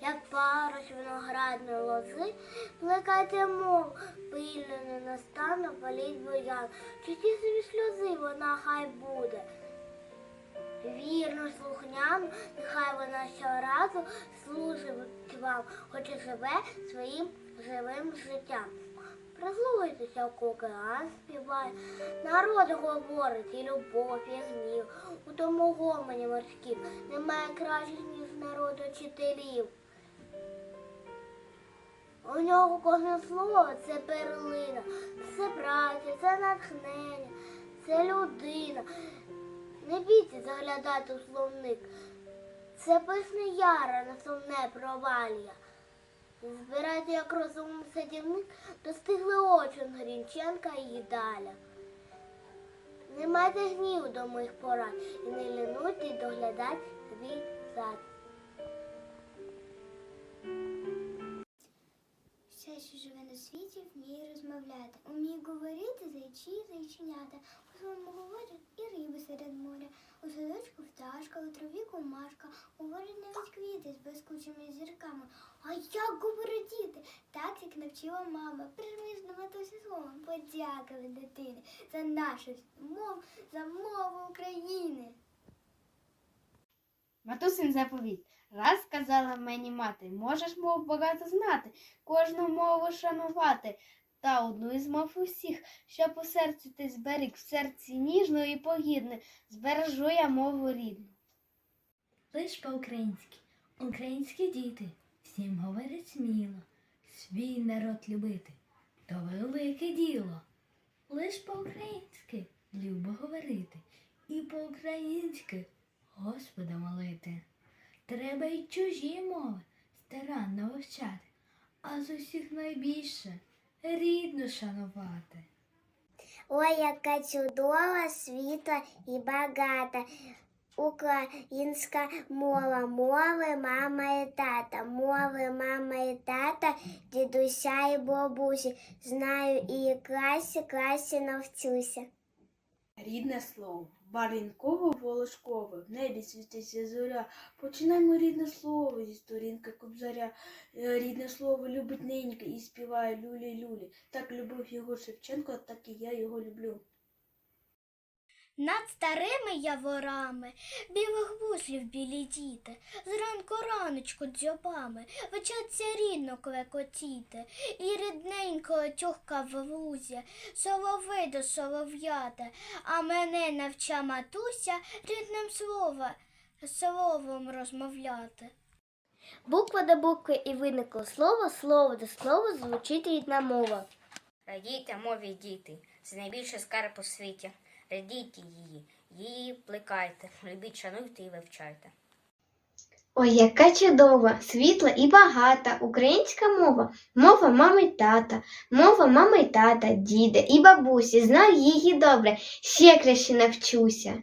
як парус виноградної лози, плекайте мов, пильно не настану, політь боян. Чисті собі сльози вона хай буде. Вірно, слухняну, нехай вона щоразу служить вам, хоч і живе своїм живим життям. Прислухайтеся, океан співає, народ говорить і любов, і гнів. У тому гомоні морським немає кращих, ніж народу вчителів. У нього кожне слово це перлина, це праця, це натхнення, це людина. Не бійтесь заглядати у словник. Це писне яра на сумне провалля. Збирайте, як розумний садівник, достигли очі Грінченка і Даля. Не майте гніву до моїх порад і не лінуйте доглядати свій сад. Все, що живе на світі, вміє розмовляти. Уміє говорити зайчі, зайченята. У своєму говорять і риби серед моря. У садочку пташка, у траві кумашка. Говорять навіть квіти з блискучими зірками. А як говорять діти? Так, як навчила мама. Прижмись до матусі словом. Подякали дитини за нашу мову, за мову України. Матусин заповіт. Раз сказала мені мати, можеш мов багато знати, кожну мову шанувати, та одну із мов усіх, щоб у серці ти зберіг, в серці ніжно і погідне, збережу я мову рідну. Лиш по-українськи, українські діти, всім говорять сміло, свій народ любити, то велике діло. Лиш по-українськи любо говорити, і по-українськи Господа молити. Треба й чужі мови старанно вивчати, а з усіх найбільше рідну шанувати. Ой, яка чудова, світла і багата. Українська мова, мови мама і тата, мови мама і тата, дідуся і бабусі. Знаю і класі, класі навчуся. Рідне слово, барвінково волошкове, в небі світиться зоря. Починаємо рідне слово зі сторінки кобзаря. Е, Рідне слово любить ненька і співає люлі-люлі. Так любив його Шевченко, так і я його люблю. Над старими яворами білих буслів білі діти, зранку раночку дзьобами вчаться рідно клекотіти, і рідненько тюхка в лузі, соловей до солов'ята, а мене навча матуся рідним слова, словом розмовляти. Буква до букви і виникло слово, слово до слова звучить рідна мова. Радійте мові діти, це найбільший скарб у світі. Радійте її, її плекайте, любіть, шануйте і вивчайте. Ой, яка чудова, світла і багата українська мова, мова мами й тата, мова мами й тата, діда і бабусі. Знаю її добре, ще краще навчуся.